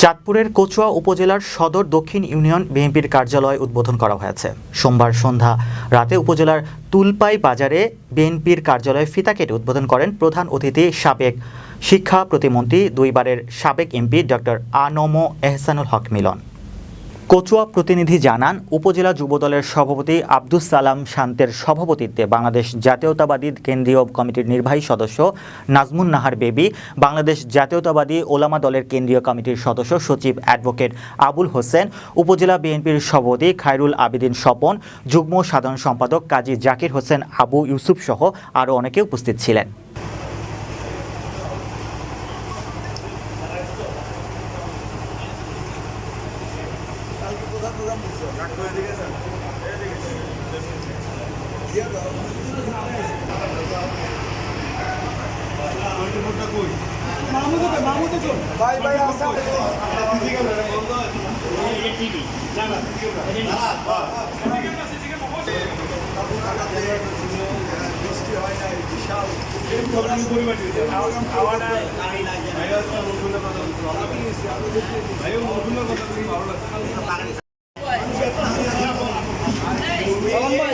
চাঁদপুরের কচুয়া উপজেলার সদর দক্ষিণ ইউনিয়ন বিএনপির কার্যালয় উদ্বোধন করা হয়েছে। সোমবার সন্ধ্যা রাতে উপজেলার তুলপাই বাজারে বিএনপির কার্যালয়ে ফিতা কেটে উদ্বোধন করেন প্রধান অতিথি, সাবেক শিক্ষা প্রতিমন্ত্রী, দুইবারের সাবেক এমপি ডক্টর আনম এহসানুল হক মিলন। কচুয়া প্রতিনিধি জানান, উপজেলা যুবদলের সভাপতি আব্দুস সালাম শান্তের সভাপতিত্বে বাংলাদেশ জাতীয়তাবাদী কেন্দ্রীয় কমিটির নির্বাহী সদস্য নাজমুন নাহার বেবি, বাংলাদেশ জাতীয়তাবাদী ওলামা দলের কেন্দ্রীয় কমিটির সদস্য সচিব অ্যাডভোকেট আবুল হোসেন, উপজেলা বিএনপির সভাপতি খায়রুল আবেদিন স্বপন, যুগ্ম সাধারণ সম্পাদক কাজী জাকির হোসেন আবু ইউসুফ সহ আরও অনেকে উপস্থিত ছিলেন। ভাই ভাই আসা বৃষ্টি হয় নাই বিশাল ভাই নতুন কথা তুমি ভালো লাগছে Fala mais.